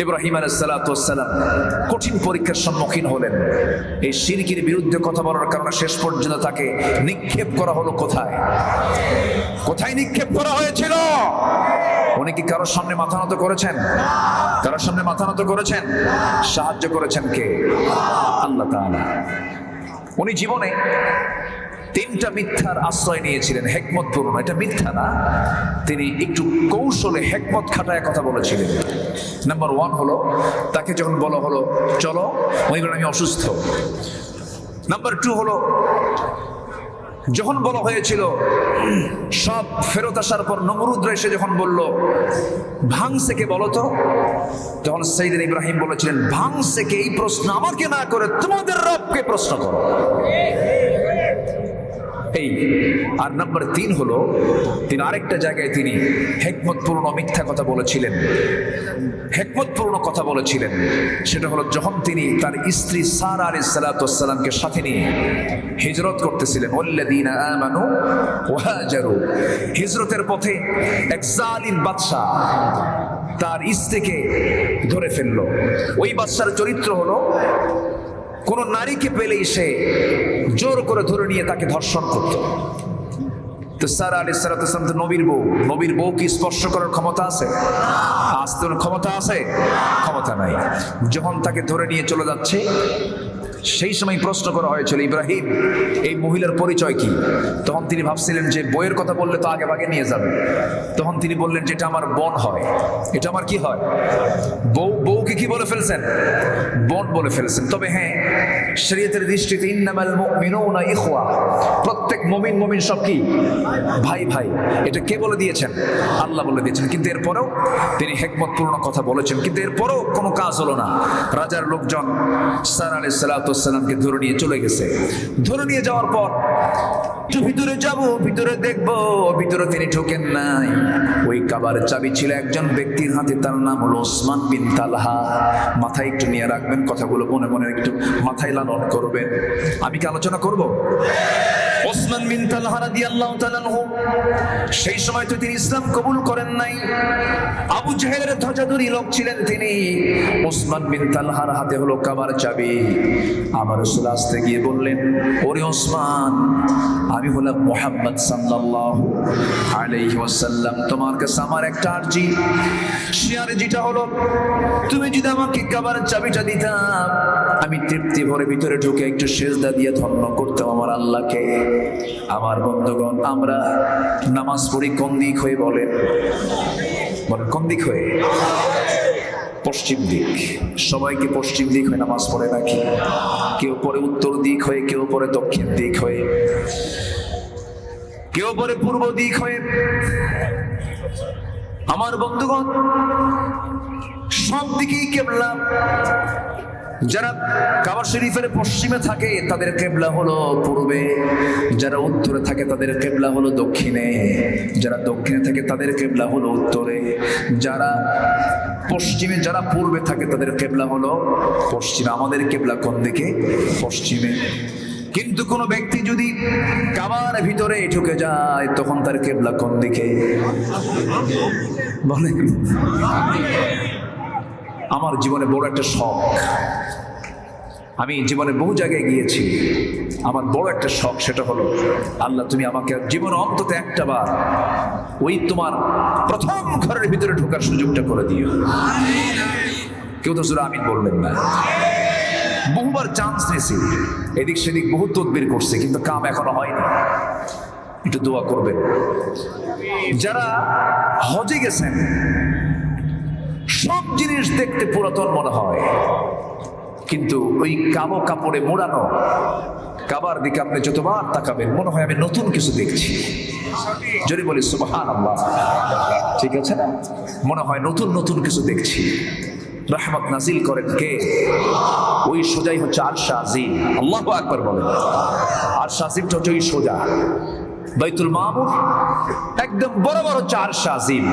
ইব্রাহিম আলাইসালাম কঠিন পরীক্ষার সম্মুখীন হলেন। এই সিরকির বিরুদ্ধে কথা বলার কারণে শেষ পর্যন্ত তাকে নিক্ষেপ করা হলো কোথায়? কোথায় নিক্ষেপ করা হয়েছিল? উনি কি কারোর সামনে মাথা নত করেছেন? কারোর সামনে মাথা নত করেছেন? সাহায্য করেছেন কে? আল্লাহ উনি জীবনে তিনটা মিথ্যার আশ্রয় নিয়েছিলেন, হেকমত পূর্ণ। এটা মিথ্যা না, তিনি একটু কৌশলে হেকমত খাটায় কথা বলেছিলেন। নাম্বার ওয়ান হলো, তাকে যখন বলা হলো, চলো উনি বলেন আমি অসুস্থ। নাম্বার টু হলো, যখন বলা হয়েছিল, সব ফেরত আসার পর নমরুদ্র এসে যখন বলল, ভাঙছে কে বলো তো? তখন সেইদিন ইব্রাহিম বলেছিলেন, ভাঙছে কে এই প্রশ্ন আমাকে না করে, তোমাদের রবকে প্রশ্ন করো। এই। আর নাম্বার তিন হলো, তিনি আরেকটা জায়গায় তিনি হেকমতপূর্ণ মিথ্যা কথা বলেছিলেন। হেকমতপূর্ণ কথা বলেছিলেন। সেটা হলো যখন তিনি তার স্ত্রী সারা আলী সালাতামকে সাথে নিয়ে হিজরত করতেছিলেন হিজরতের পথে এক জালিম বাদশাহ তার স্ত্রীকে ধরে ফেলল। ওই বাদশার চরিত্র হলো কোন নারীকে পেলেই সে জোর করে ধরে নিয়ে তাকে ধর্ষণ করত। তো স্যার আলী সালাতাম নবীর বউ। নবীর বউ কি স্পর্শ করার ক্ষমতা আছে? আসতে ক্ষমতা আছে? ক্ষমতা নাই। যখন তাকে ধরে নিয়ে চলে যাচ্ছে, সেই সময় প্রশ্ন করা হয়েছিল, ইব্রাহিম, এই মহিলার পরিচয় কি? তখন তিনি ভাবছিলেন যে বইয়ের কথা বললে তো আগে ভাগে নিয়ে যাবে। তখন তিনি বললেন যে এটা আমার বোন হয়। এটা আমার কি হয়? বউ বউ বউকে কি বলে ফেলছেন? বোন বলে ফেলছেন। তবে হ্যাঁ শরীয়তের দৃষ্টিতে ইন্নামাল মুমিনুনা ইখওয়া। প্রত্যেক মুমিন মুমিন সব কি? ভাই ভাই। এটা কে বলে দিয়েছেন? আল্লাহ বলে দিয়েছেন। কিন্তু এরপরেও তিনি হেকমতপূর্ণ কথা বলেছেন। কিন্তু এরপরেও কোনো কাজ হলো না। রাজার লোকজন সার আলি সালাতামকে ধরে নিয়ে চলে গেছে। ধরে নিয়ে যাওয়ার পর ভিতরে যাব, ভিতরে দেখব, ভিতরে তিনি ঢোকেন নাই। ওই কাবার চাবি ছিল একজন ব্যক্তির হাতে, তার নাম হলো ওসমান বিন তালহা। মাথায় একটু নিয়ে রাখবেন, কথাগুলো মনে মনে একটু মাথায় লালন করবেন। আমি কি আলোচনা করব? ওসমান বিন তালহা রাদিয়াল্লাহু তাআলা সেই সময় তো তিনি ইসলাম কবুল করেন নাই। আবু জাহেলের ধ্বজাধরী লোক ছিলেন তিনি। ওসমান বিন তালহার হাতে হলো কাবার চাবি। আমার রসুল আসতে গিয়ে বললেন, ওরে ওসমান, আমি হলাম মোহাম্মদ সাল্লাল্লাহু আলাইহি ওয়াসাল্লাম। তোমার কাছে আমার একটা আরজি। সে আরজিটা হলো, তুমি যদি আমাকে কাবার চাবিটা দিতাম আমি তৃপ্তি ভরে ভিতরে ঢুকে একটু সেজদা দিয়ে ধন্য করতাম আমার আল্লাহকে। আমার বন্ধুগণ, আমরা নামাজ পড়ি কোন দিক হয়ে বলেন? কোন দিক হয়ে? পশ্চিম দিক। সবাইকে পশ্চিম দিক হয়ে নামাজ পড়ে নাকি? কেউ পরে উত্তর দিক হয়ে, কেউ পরে দক্ষিণ দিক হয়ে। কেউ পরে পূর্ব দিক হয়ে। আমার বন্ধুগণ, সব দিকেই কেবলা। যারা কাবা শরীফের পশ্চিমে থাকে, তাদের কেবলা হলো পূর্বে। যারা উত্তরে থাকে, তাদের কেবলা হলো দক্ষিণে। যারা দক্ষিণে থাকে, তাদের কেবলা হলো উত্তরে। যারা পশ্চিমে, যারা পূর্বে থাকে, তাদের কেবলা হলো পশ্চিমে। আমাদের কেবলা কোন দিকে? পশ্চিমে। কিন্তু কোনো ব্যক্তি যদি কাবার ভিতরে ঢুকে যায়, তখন তার কেবলা কোন দিকে? বলেন। আমার জীবনে বড় একটা শখ। আমি জীবনে বহু জায়গায় গিয়েছি। আমার বড় একটা শখ সেটা হলো, আল্লাহ তুমি আমাকে জীবনে অন্তত একটা বার ওই তোমার প্রথম ঘরের ভিতরে ঢোকার সুযোগটা করে দিও। কেউ তো সুরা আমিন বললেন না। বহুবার চান্স নিয়েছি এদিক সেদিক বহু তদবির করছে, কিন্তু কাম এখনও হয়নি। একটু দোয়া করবেন। যারা হজে গেছেন সব জিনিস দেখতে পুরাতন মনে হয়। কিন্তু ওই কালো কাপড়ে মোড়ানো কাবার দিকে আপনি যতবার তাকাবেন, মনে হয় আমি নতুন কিছু দেখছি। যদি বলি সুবহান আল্লাহ ঠিক আছে না? মনে হয় নতুন নতুন কিছু দেখছি। রহমত নাজিল করেন কে? ওই সোজাই হচ্ছে আরশা আজিম। আল্লাহ আকবার বলেন। আরশা আজিমটা হচ্ছে ওই সোজা। বাইতুল মামুর, একদম বড় বড় চার সাজিম।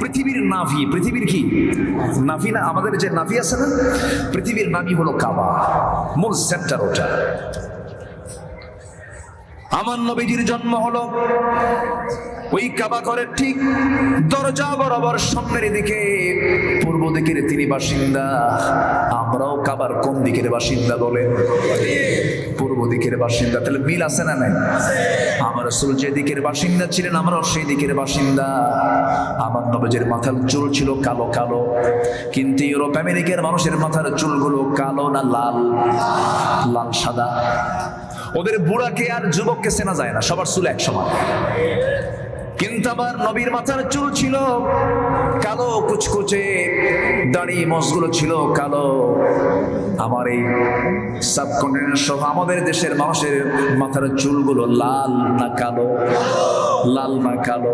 পৃথিবীর নাভি, পৃথিবীর কি? নাভি না, আমাদের যে নাভি আছে না, পৃথিবীর নাভি হলো কাবা, মূল সেন্টার ওটা। আমার নবীজির জন্ম হলো ওই কাবা ঘরের ঠিক দরজা বরাবর সামনের দিকে, পূর্ব দিকের তিনি বাসিন্দা। আমরাও কাবার কোন দিকের বাসিন্দা বলে? পূর্ব দিকের বাসিন্দা। তাহলে মিল আছে না নাই? আমার রসুল যে দিকের বাসিন্দা ছিলেন, আমরাও সেই দিকের বাসিন্দা। আমার নবজের মাথার চুল ছিল কালো কালো, কিন্তু ইউরোপ আমেরিকার মানুষের মাথার চুলগুলো কালো না লাল? লাল সাদা? ওদের বুড়াকে আর যুবককে চেনা যায় না, সবার চুল এক সমান। কিন্তু আমার নবীর মাথার চুল ছিল কালো, কুচকুচে দাড়ি মসগুলো ছিল কালো। আমার এই সাবকন্টিনেন্ট সহ আমাদের দেশের মানুষের মাথার চুলগুলো লাল না কালো? লাল না কালো?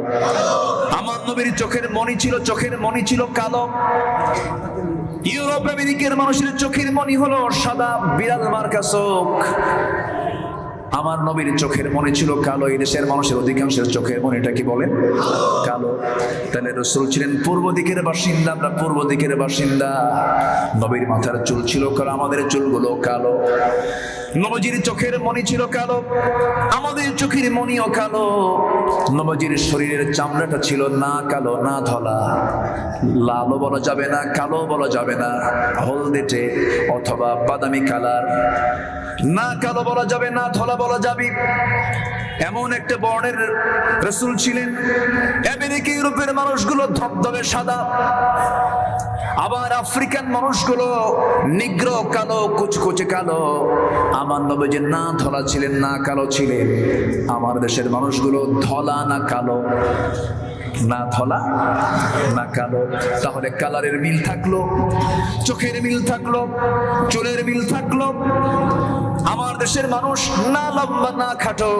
আমার নবীর চোখের মনি ছিল, চোখের মনি ছিল কালো। ইউরোপ আমেরিকার মানুষের চোখের মনি হলো সাদা বিড়াল মার্কা চোখ। আমার নবীর চোখের মনে ছিল কালো এই দেশের মানুষের অধিকাংশের চোখের মনেটা কি বলেন? কালো। তাহলে রসুল ছিলেন পূর্ব দিকের বাসিন্দা, আমরা পূর্ব দিকের বাসিন্দা। নবীর মাথার চুল ছিল কালো, আমাদের চুলগুলো কালো। নবজির চোখের মনি ছিল কালো, আমাদের চোখের মনিও কালো। নবজির শরীরের চামড়াটা ছিল না কালো, না ধলা। লালও বলা যাবে না কালো বলা যাবে না। হলদেটে অথবা বাদামি কালার। না কালো বলা যাবে, না ধলা বলা যাবে, এমন একটা বর্ণের রসুল ছিলেন। আমেরিকা, ইউরোপের মানুষগুলো ধবধবে সাদা। আবার আফ্রিকান মানুষগুলো নিগ্র, কালো, কুচকুচে কালো। আমার নবীজি না ধলা ছিলেন, না কালো ছিলেন। আমার দেশের মানুষগুলো ধলা না কালো। না ধলা, না কালো। তাহলে কালারের মিল থাকল, চোখের মিল থাকল, চুলের মিল থাকল। আমার দেশের মানুষ না লম্বা, না খাটো।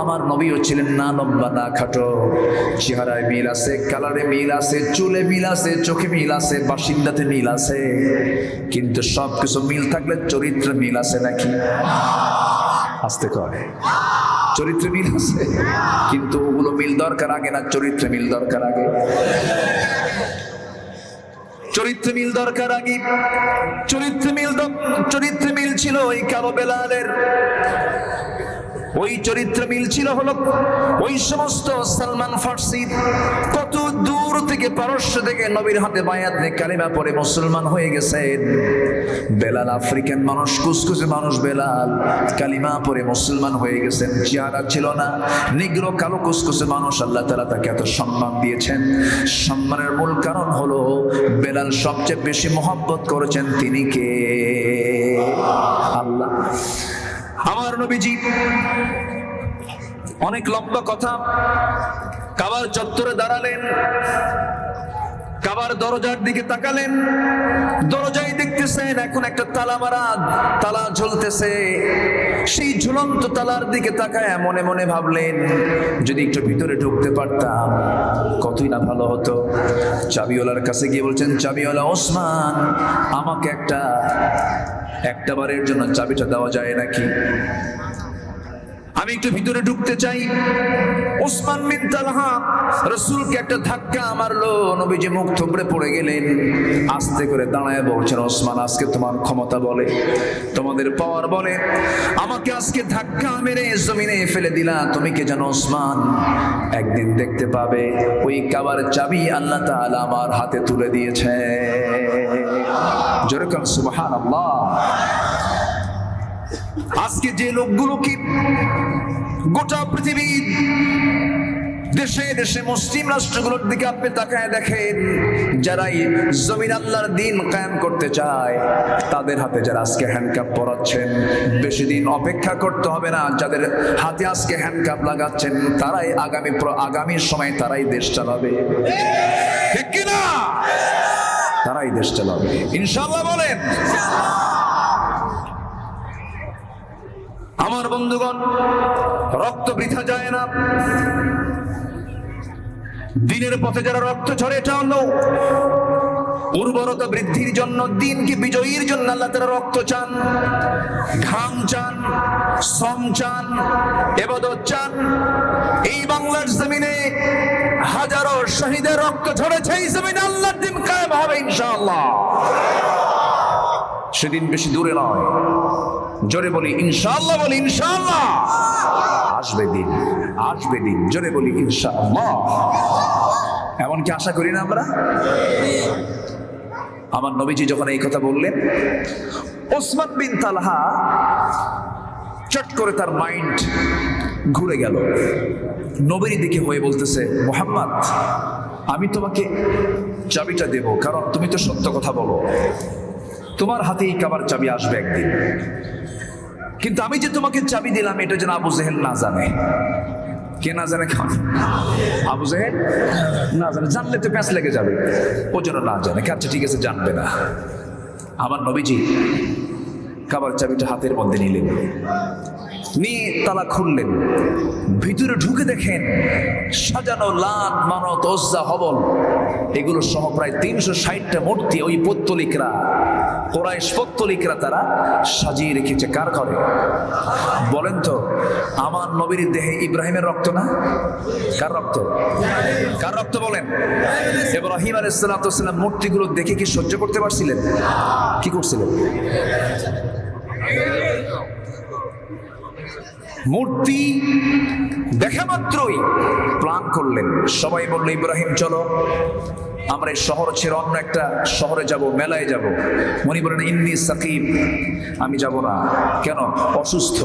আমার নবীও ছিলেন না লম্বা, না খাটো। চেহারায় মিল আছে, কালারে মিল আছে, চুলে মিল আছে, চোখে মিল আছে, বাসিন্দাতে মিল আছে। কিন্তু সব কিছু মিল থাকলে চরিত্রে মিল আছে নাকি? আসতে করে। চরিত্রে মিল আছে, কিন্তু ওগুলো মিল দরকার আগে না চরিত্রে মিল দরকার আগে? চরিত্রে মিল দরকার আগে। চরিত্রে মিল চরিত্রে মিল ছিল ওই কালো বেলালের। ওই চরিত্র মিল ছিল হলো ওই সমস্ত সালমান ফার্সি। কত দূর থেকে পারস্য থেকে নবীর হাতে বায়াত নিয়ে কালিমা পরে মুসলমান হয়ে গেছেন বেলাল আফ্রিকান মানুষ, কুসকুসে মানুষ বেলাল। কালিমা পরে মুসলমান হয়ে গেছেন চেহারা ছিল না। নিগ্র কালো কুসকুসে মানুষ আল্লাহ তালা তাকে এত সম্মান দিয়েছেন। সম্মানের মূল কারণ হলো বেলাল সবচেয়ে বেশি মহব্বত করেছেন তিনি কে? আল্লাহ। আমার নবীজি, অনেক লম্বা কথা। কাবার চত্বরে দাঁড়ালেন, কাবার দরজার দিকে তাকালেন, দরজায় দেখতেছেন, এখন একটা তালা মারা, তালা ঝুলতেছে সেই ঝুলন্ত তালার দিকে তাকায় মনে মনে ভাবলেন, যদি একটু ভিতরে ঢুকতে পারতাম, কতই না ভালো হতো। চাবিওয়ালার কাছে গিয়ে বলছেন, চাবিওয়ালা ওসমান, আমাকে একটা একটা বারের জন্য চাবিটা দেওয়া যায় নাকি? আমি একটু ভিতরে ঢুকতে চাই। ওসমান বিন তালহা রসুলকে একটা ধাক্কা মারলো, নবীজি মুখ থুবড়ে পড়ে গেলেন। আস্তে করে দাঁড়ায় বলছেন, ওসমান, আজকে তোমার ক্ষমতা বলে, তোমাদের পাওয়ার বলে। আমাকে আজকে ধাক্কা মেরে জমিনে ফেলে দিলা, তুমি কে জানো ওসমান? একদিন দেখতে পাবে, ওই কাবার চাবি আল্লাহ তাআলা আমার হাতে তুলে দিয়েছে। যেরকম সুবহান আল্লাহ আজকে যে লোকগুলোকে গোটা পৃথিবীর দেশে দেশে মুসলিম রাষ্ট্রগুলোর দিকে আপনি তাকায় দেখেন, যারাই জমিন আল্লাহর দিন কায়েম করতে চায়, তাদের হাতে যারা আজকে হ্যান্ডকাপ পরাচ্ছেন, বেশি দিন অপেক্ষা করতে হবে না, যাদের হাতে আজকে হ্যান্ডকাপ লাগাচ্ছেন, তারাই আগামী প্র- আগামী সময় তারাই দেশ চালাবে। ঠিক কিনা? তারাই দেশ চালাবে। ইনশাল্লাহ বলেন। আমার বন্ধুগণ, রক্ত বৃথা যায় না। দিনের পথে যারা রক্ত ঝরে, এটা হলো উর্বরতা বৃদ্ধির জন্য দিনকে বিজয়ীর জন্য আল্লাহ তারা রক্ত চান, ঘাম চান, শ্রম চান, এবাদত চান? এই বাংলার জমিনে হাজারো শহীদের রক্ত ঝরেছে, এই জমিনে আল্লাহর দিন কায়েম হবে ইনশাআল্লাহ। সেদিন বেশি দূরে নয়। জোরে বলি ইনশাল্লাহ বলি ইনশাল্লাহ আসবে দিন আসবে দিন, জোরে বলি, ইনশাআল্লাহ। এমনকি আশা করি না আমরা? আমার নবীজি যখন এই কথা বললেন, ওসমান বিন তালহা চট করে তার মাইন্ড ঘুরে গেল। নবীর দিকে হয়ে বলতেছে, মোহাম্মদ, আমি তোমাকে চাবিটা দেব, কারণ তুমি তো সত্য কথা বলো। তোমার হাতেই কাবার চাবি আসবে একদিন। কিন্তু আমি যে তোমাকে চাবি দিলাম, এটা যেন আবু জেহেল না জানে। কে না জানে কেমন আবু জেহেল? না জানে। জানলে তো প্যাঁচ লেগে যাবে। ও যেন না জানে। আচ্ছা ঠিক আছে, জানবে না। আমার নবীজি কাবার চাবিটা হাতের মধ্যে নিলেন। নিয়ে তালা খুললেন। ভিতরে ঢুকে দেখেন সাজানো লান মানত, ওজ্জা, হবল। এগুলো সহ প্রায় তিনশো ষাটটা মূর্তি ওই পত্তলিকরা কোরাইশ পত্তলিকরা তারা সাজিয়ে রেখেছে। কার ঘরে? বলেন তো, আমার নবীর দেহে ইব্রাহিমের রক্ত না? কার রক্ত? কার রক্ত বলেন? ইব্রাহিম আলাইসালাম মূর্তিগুলো দেখে কি সহ্য করতে পারছিলেন? কি করছিলেন? মূর্তি দেখা মাত্রই প্ল্যান করলেন। সবাই বলল, ইব্রাহিম, চলো। আমরা এই শহর ছেড়ে অন্য একটা শহরে যাব, মেলায় যাব। মনি বলেন ইন্নি সাকিব, আমি যাব না। কেন? অসুস্থ।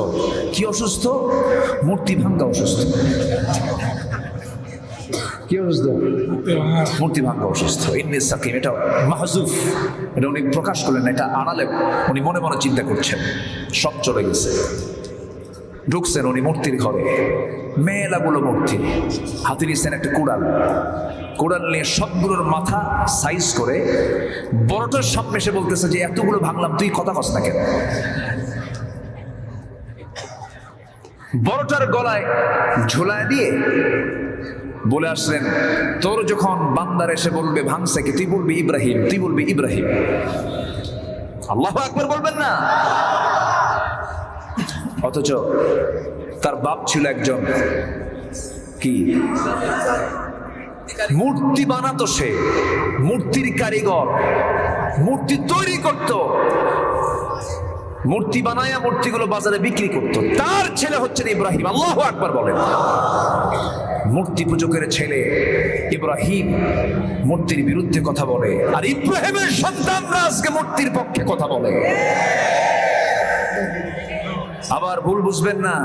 কি অসুস্থ? মূর্তি ভাঙ্গা অসুস্থ। কি অসুস্থ? মূর্তি ভাঙ্গা অসুস্থ। ইন্নি সাকিম এটা মাহজুফ। এটা উনি প্রকাশ করলেন এটা আড়ালে উনি মনে মনে চিন্তা করছেন। সব চলে গেছে। ঢুকছেন উনি মূর্তির ঘরে। মেলাগুলো মূর্তি। হাতে নিচ্ছেন একটা কুড়াল। কুড়াল নিয়ে সবগুলোর মাথা সাইজ করে বড়টার সামনে এসে বলতেছে যে, এতগুলো ভাঙলাম, তুই কথা কস না কেন? বড়টার গলায় ঝোলায় দিয়ে বলে আসলেন, তোর যখন বান্দার এসে বলবে ভাঙছে কি, তুই বলবি ইব্রাহিম, তুই বলবি ইব্রাহিম। আল্লাহ আকবার বলবেন না। অথচ তার বাপ ছিল একজন কি? মূর্তি বানাতো সে, মূর্তির কারিগর, মূর্তি তৈরি করত। মূর্তি বানায়া মূর্তিগুলো বাজারে বিক্রি করত। তার ছেলে হচ্ছেন ইব্রাহিম, আল্লাহ আকবার বলেন। মূর্তি পূজকের ছেলে ইব্রাহিম মূর্তির বিরুদ্ধে কথা বলে, আর ইব্রাহিমের সন্তানরা আজকে মূর্তির পক্ষে কথা বলে। আবার ভুল বুঝবেন না।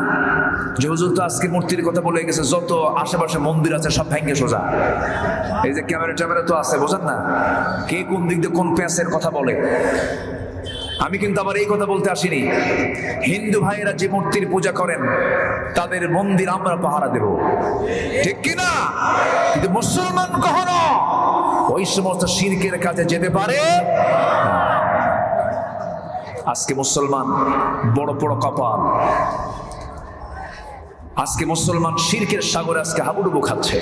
যে হুজুর তো আজকে মূর্তির কথা বলে গেছে, যত আশেপাশে মন্দির আছে সব ভেঙ্গে সোজা। এই যে ক্যামেরা ট্যামেরা তো আছে, বোঝেন না? কে কোন দিক দিয়ে কোন প্যাঁচের কথা বলে? আমি কিন্তু আবার এই কথা বলতে আসিনি। হিন্দু ভাইয়েরা যে মূর্তির পূজা করেন, তাদের মন্দির আমরা পাহারা দেব। ঠিক কিনা? কিন্তু মুসলমান কখনো ওই সমস্ত শিরকের কাজে যেতে পারে না। আজকে মুসলমান, বড় বড় কপাল। আজকে মুসলমান শিরকের সাগরে আজকে হাবুডুবু খাচ্ছে।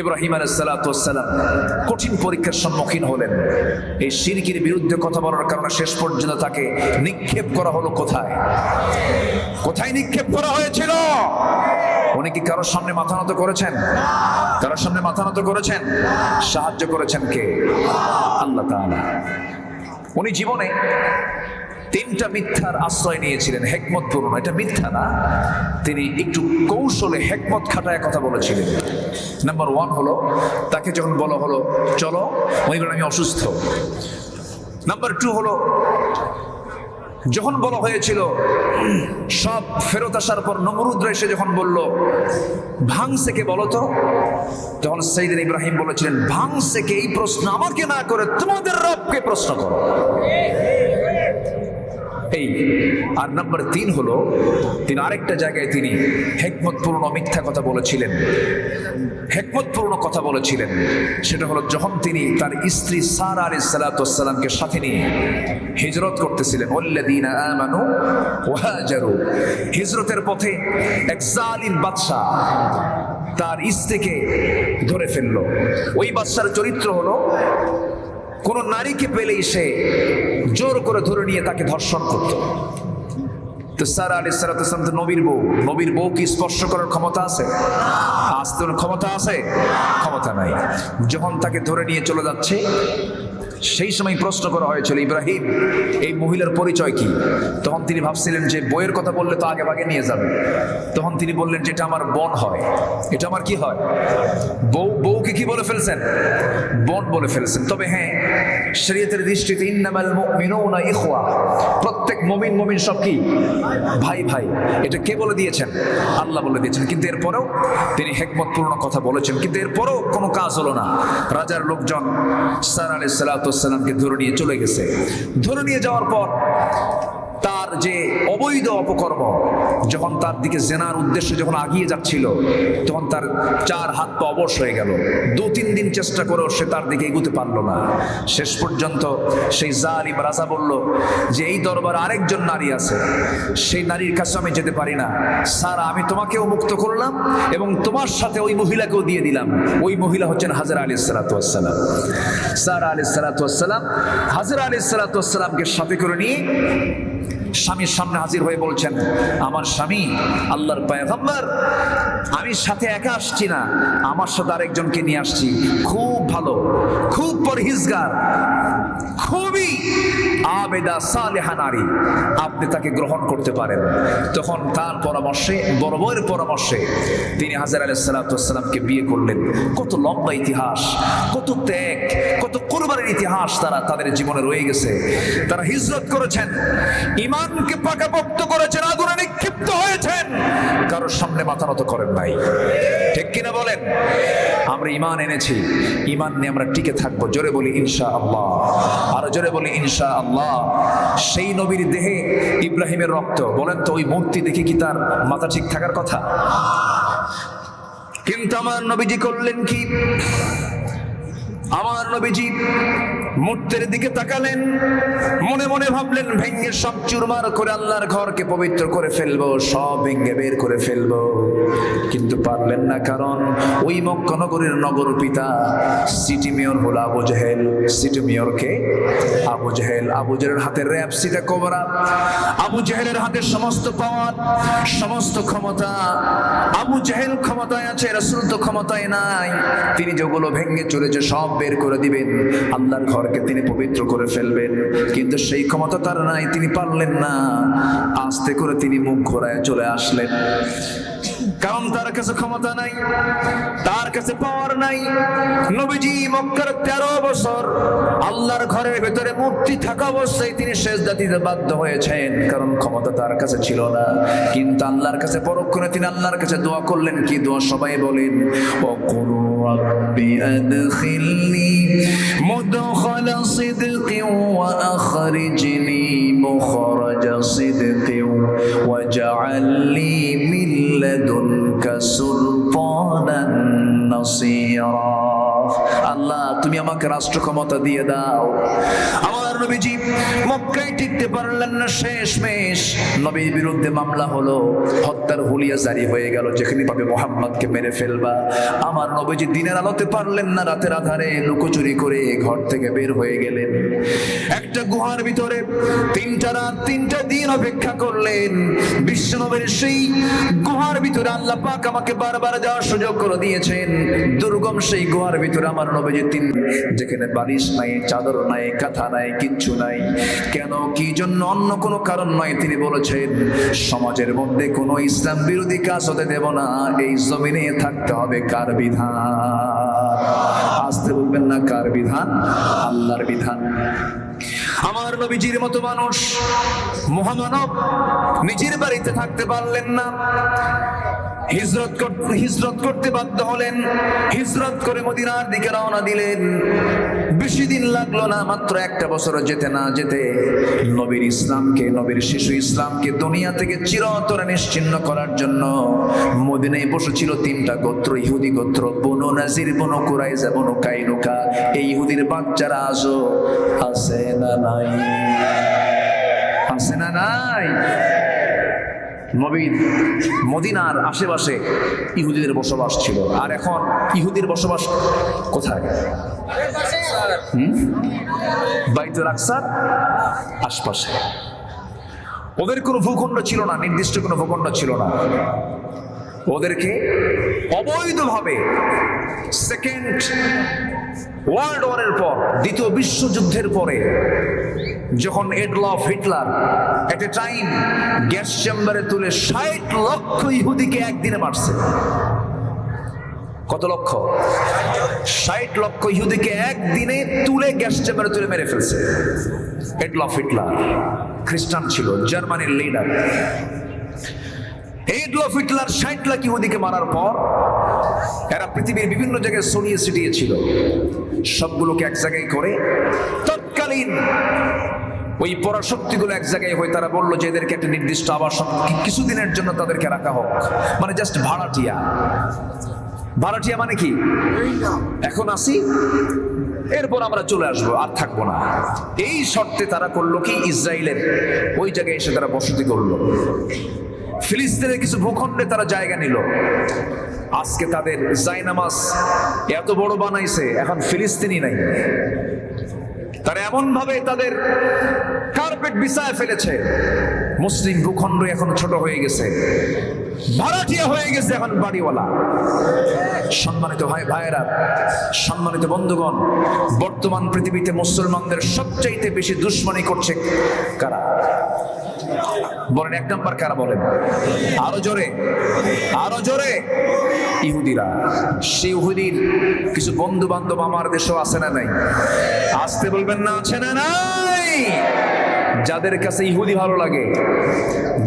ইব্রাহিম আলাইসালাম কঠিন পরীক্ষার সম্মুখীন হলেন। এই শিরকির বিরুদ্ধে কথা বলার কারণে শেষ পর্যন্ত তাকে নিক্ষেপ করা হলো কোথায়? কোথায় নিক্ষেপ করা হয়েছিল? উনি কি কারোর সামনে মাথা নত করেছেন? কারোর সামনে মাথা নত করেছেন? সাহায্য করেছেন কে? আল্লাহ উনি জীবনে তিনটা মিথ্যার আশ্রয় নিয়েছিলেন, হেকমত পূর্ণ এটা মিথ্যা না। তিনি একটু কৌশলে হেকমত খাটায় কথা বলেছিলেন। নাম্বার ওয়ান হলো, তাকে যখন বলা হলো, চলো। ওই আমি অসুস্থ। নাম্বার টু হলো যখন বলা হয়েছিল, সব ফেরত আসার পর নমরুদ্র এসে যখন বলল ভাংসেকে কে বলো তো? তখন সেইদিন ইব্রাহিম বলেছিলেন ভাংসেকে কে? এই প্রশ্ন আমাকে না করে তোমাদের রবকে প্রশ্ন করো। এই আর নাম্বার তিন হলো, তিনি আরেকটা জায়গায় তিনি হেকমতপূর্ণ মিথ্যা কথা বলেছিলেন। হেকমতপূর্ণ কথা বলেছিলেন। সেটা হলো যখন তিনি তার স্ত্রী সারা আলী সালাতামকে সাথে নিয়ে হিজরত করতেছিলেন হিজরতের পথে এক জালিম বাদশাহ তার স্ত্রীকে ধরে ফেলল। ওই বাদশার চরিত্র হলো, কোন নারীকে পেলেই সে জোর করে ধরে নিয়ে তাকে ধর্ষণ করত। তো তো নবীর বউ। নবীর বউ কি স্পর্শ করার ক্ষমতা ক্ষমতা ক্ষমতা নাই। যখন তাকে ধরে নিয়ে চলে যাচ্ছে, সেই সময় প্রশ্ন করা হয়েছিল, ইব্রাহিম, এই মহিলার পরিচয় কি? তখন তিনি ভাবছিলেন যে বইয়ের কথা বললে তো আগে ভাগে নিয়ে যাবে। তখন তিনি বললেন যে এটা আমার বোন হয়। এটা আমার কি হয়? বউ, বউকে কি বলে ফেলছেন? বোন বলে ফেলছেন। তবে হ্যাঁ শরীয়তের দৃষ্টিতে ইন্নামাল মুমিনুনা ইখওয়া। প্রত্যেক মুমিন মুমিন সব কি? ভাই ভাই। এটা কে বলে দিয়েছেন? আল্লাহ বলে দিয়েছেন। কিন্তু এরপরেও তিনি হেকমতপূর্ণ কথা বলেছেন। কিন্তু এরপরেও কোনো কাজ হলো না। রাজার লোকজন সার আলি সালাতামকে ধরে নিয়ে চলে গেছে। ধরে নিয়ে যাওয়ার পর তার যে অবৈধ অপকর্ম যখন তার দিকে জেনার উদ্দেশ্যে যখন আগিয়ে যাচ্ছিল, তখন তার চার হাত পা অবশ হয়ে গেল। দু তিন দিন চেষ্টা করেও সে তার দিকে এগুতে পারল না। শেষ পর্যন্ত সেই জালিম রাজা বলল যে, এই দরবার আরেকজন নারী আছে। সেই নারীর কাছে আমি যেতে পারি না। স্যার, আমি তোমাকেও মুক্ত করলাম এবং তোমার সাথে ওই মহিলাকেও দিয়ে দিলাম। ওই মহিলা হচ্ছেন হাজার আলী সালাতাম স্যার আলী সালাতাম হাজার আলী সালাতামকে সাথে করে নিয়ে স্বামীর সামনে হাজির হয়ে বলছেন, আমার স্বামী, আল্লাহর পায়গম্বর, আমি সাথে একা আসছি না। আমার সাথে আরেকজনকে নিয়ে আসছি। খুব ভালো, খুব পরহিজগার। খুবই আবেদা, সালেহা নারী। আপনি তাকে গ্রহণ করতে পারেন। তখন তার পরামর্শে বড় পরামর্শে তিনি হাজার আলাহ সাল্লাতামকে বিয়ে করলেন। কত লম্বা ইতিহাস, কত ত্যাগ, কত কোরবানের ইতিহাস তারা তাদের জীবনে রয়ে গেছে। তারা হিজরত করেছেন ইমানকে পাকাপোক্ত করেছেন, আগুনে নিক্ষিপ্ত হয়েছেন। কারোর সামনে মাথা নত করেন নাই। ঠিক কিনা বলেন? আমরা ইমান এনেছি। ইমান নিয়ে আমরা টিকে থাকব। জোরে বলি ইনশা আল্লাহ আরও জোরে বলি ইনশা আল্লাহ সেই নবীর দেহে ইব্রাহিমের রক্ত। বলেন তো, ওই মূর্তি দেখে কি তার মাথা ঠিক থাকার কথা? কিন্তু আমার নবীজি করলেন কি? আমার নবীজি মূর্তির দিকে তাকালেন। মনে মনে ভাবলেন ভেঙ্গে সব চুরমার করে আল্লাহর ঘরকে পবিত্র করে ফেলব, সব ভেঙ্গে বের করে ফেলব। কিন্তু পারলেন না, কারণ ওই মক্কনগরের নগর পিতা সিটি মেয়র হলো আবু জাহেল। সিটি মেয়রকে আবু জাহেল। আবু জাহেলের হাতে র্যাব, সিটা কোবরা আবু জাহেলের হাতে সমস্ত পাওয়ার, সমস্ত ক্ষমতা। আবু জাহেল ক্ষমতায় আছে, রসুল তো ক্ষমতায় নাই। তিনি যেগুলো ভেঙ্গে চলেছে সব বের করে দিবেন। আল্লাহর ঘরকে তিনি পবিত্র করে ফেলবেন। কিন্তু সেই ক্ষমতা তার নাই, তিনি পারলেন না। আস্তে করে তিনি মুখ ঘোরায় চলে আসলেন। কারণ তার কাছে ক্ষমতা নাই তার কাছে পাওয়ার নাই নবীজি মক্কার তেরো বছর আল্লাহর ঘরের ভেতরে মূর্তি থাকা অবস্থায় তিনি শেষ দিতে বাধ্য হয়েছেন কারণ ক্ষমতা তার কাছে ছিল না কিন্তু আল্লাহর কাছে পরক্ষণে তিনি আল্লাহর কাছে দোয়া করলেন কি দোয়া সবাই বলেন ও করু ربي أدخلني مدخل صدق وأخرجني مخرج صدق واجعل لي من لدنك سلطانا نصيرا আল্লাহ তুমি আমাকে রাষ্ট্র ক্ষমতা দিয়ে দাও। আমার নবীজি মক্কায় টিকতে পারলেন না, শেষ মেশ নবীর বিরুদ্ধে মামলা হলো, হত্যার হুলিয়া জারি হয়ে গেল, যেখানে পাবে মোহাম্মদকে মেরে ফেলবা। আমার নবীজি দিনের আলোতে পারলেন না, রাতের আধারে লুকোচুরি করে ঘর থেকে বের হয়ে গেলেন। একটা গুহার ভিতরে তিনটা রাত, তিনটা দিন অপেক্ষা করলেন। বিশ্বনবের সেই গুহার ভিতরে আল্লাহ পাক আমাকে বারবার যাওয়ার সুযোগ করে দিয়েছেন। দুর্গম সেই গুহার ভিতরে আমার নবীজি তিন যেখানে বালিশ নাই চাদর নাই কাঁথা নাই, কিচ্ছু নাই। কেন, কি জন্য? অন্য কোনো কারণ নয়, তিনি বলেছেন, সমাজের মধ্যে কোনো ইসলাম বিরোধী কাজ হতে দেব না, এই জমিনে থাকতে হবে কার বিধান? আসতে বলবেন না কার বিধান? আল্লাহর বিধান। আমার নবীজির মতো মানুষ, মহামানব, নিজের বাড়িতে থাকতে পারলেন না। হিজরত হিজরত করতে বাধ্য হলেন। হিজরত করে মদিনার দিকে রওনা দিলেন। বেশি দিন লাগল না, মাত্র একটা বছর যেতে না যেতে। নবীর ইসলামকে, নবীর শিশু ইসলামকে দুনিয়া থেকে চিরতরে নিশ্চিন্ন করার জন্য মদিনায় বসেছিল তিনটা গোত্র, ইহুদি গোত্র, বনু নাজির, বনু কুরাইজা বনু কাইনুকা। এই ইহুদির বাচ্চারা আজও আছে না নাই? আছে না নাই? নবীন মদিনার আশেপাশে ইহুদিদের বসবাস ছিল। আর এখন ইহুদির বসবাস কোথায়? বাইতুল আকসার আশপাশে। ওদের কোনো ভূখণ্ড ছিল না, নির্দিষ্ট কোনো ভূখণ্ড ছিল না। ওদেরকে অবৈধভাবে সেকেন্ড ওয়ার্ল্ড ওয়ারের পর, দ্বিতীয় বিশ্বযুদ্ধের পরে, যখন Adolf Hitler at a time gas চেম্বারে তুলে ষাট লক্ষ ইহুদিকে একদিনে মারছে। কত লক্ষ? ষাট লক্ষ ইহুদিকে একদিনে তুলে গ্যাস চেম্বারে তুলে মেরে ফেলছে। এডলফ হিটলার খ্রিস্টান ছিল, জার্মানির লিডার এডলফ হিটলার ষাট লাখ ইহুদিকে মারার পর এরা পৃথিবীর বিভিন্ন জায়গায় ছড়িয়ে ছিটিয়ে ছিল। সবগুলোকে এক জায়গায় করে তৎকালীন ওই পরাশক্তিগুলো এক জায়গায় হয়ে তারা বলল যে এদেরকে একটা নির্দিষ্ট আবাসন কিছুদিনের জন্য তাদেরকে রাখা হোক। মানে জাস্ট ভাড়াটিয়া। ভাড়াটিয়া মানে কি? এখন আসি, এরপর আমরা চলে আসব, আর থাকব না। এই শর্তে তারা করল কি? ইসরায়েলের ওই জায়গায় এসে তারা বসতি করল। ফিলিস্তিনের কিছু ভূখণ্ডে তারা জায়গা নিল। আজকে তাদের জায়নামাজ এত বড় বানাইছে, এখন ফিলিস্তিনি নাই। তারা এমন ভাবে তাদের কার্পেট বিছায় ফেলেছে। মুসলিম ভূখণ্ড এখন ছোট হয়ে গেছে। ভাড়াটিয়া হয়ে গেছে এখন বাড়িওয়ালা। সম্মানিত ভাই, ভাইয়েরা, সম্মানিত বন্ধুগণ, বর্তমান পৃথিবীতে মুসলমানদের সবচাইতে বেশি দুশ্মনী করছে কারা? বলেন, এক নাম্বার কারা বলেন? আরও জোরে আরও জোরে। ইহুদিরা সেই ইহুদির কিছু বন্ধু বান্ধব আমার দেশেও আছে না নাই? আসতে বলবেন না, আছে না নাই? যাদের কাছে ইহুদি ভালো লাগে,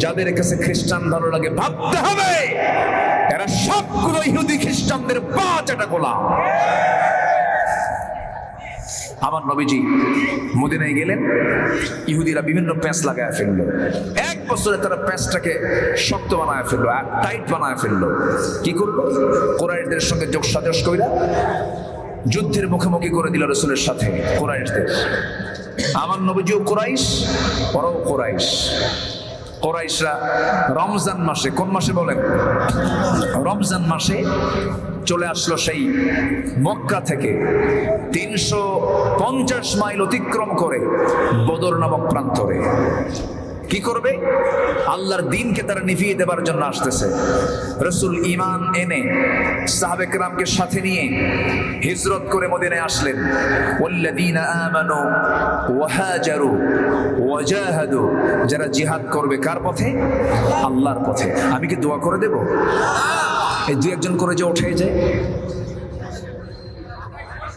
যাদের কাছে খ্রিস্টান ভালো লাগে, ভাবতে হবে, এরা সবগুলো ইহুদি খ্রিস্টানদের পা চাটা গোলাম আমার নবীজি মদিনায় গেলেন, ইহুদিরা বিভিন্ন প্যাঁচ লাগায় ফেলল। এক বছরে তারা প্যাঁচটাকে শক্ত বানায় ফেলল টাইট বানায় ফেলল। কি করল? কোরআনদের সঙ্গে যোগ সাজস কইরা যুদ্ধের মুখোমুখি করে দিল রসুলের সাথে কোরআশদের আমার নবীজিও কোরাইশ ওরাও কোরাইশ। কোরাইশরা রমজান মাসে, কোন মাসে বলেন? রমজান মাসে চলে আসলো সেই মক্কা থেকে তিনশো পঞ্চাশ মাইল অতিক্রম করে বদর নামক প্রান্তরে। কি করবে? আল্লাহর দিনকে তারা নিভিয়ে দেবার জন্য আসতেছে। রসুল ইমান এনে সাহাবেক রামকে সাথে নিয়ে হিজরত করে মদিনায় আসলেন। যারা জিহাদ করবে কার পথে? আল্লাহর পথে। আমি কি দোয়া করে দেব? এই দু একজন করে যে উঠে যায়।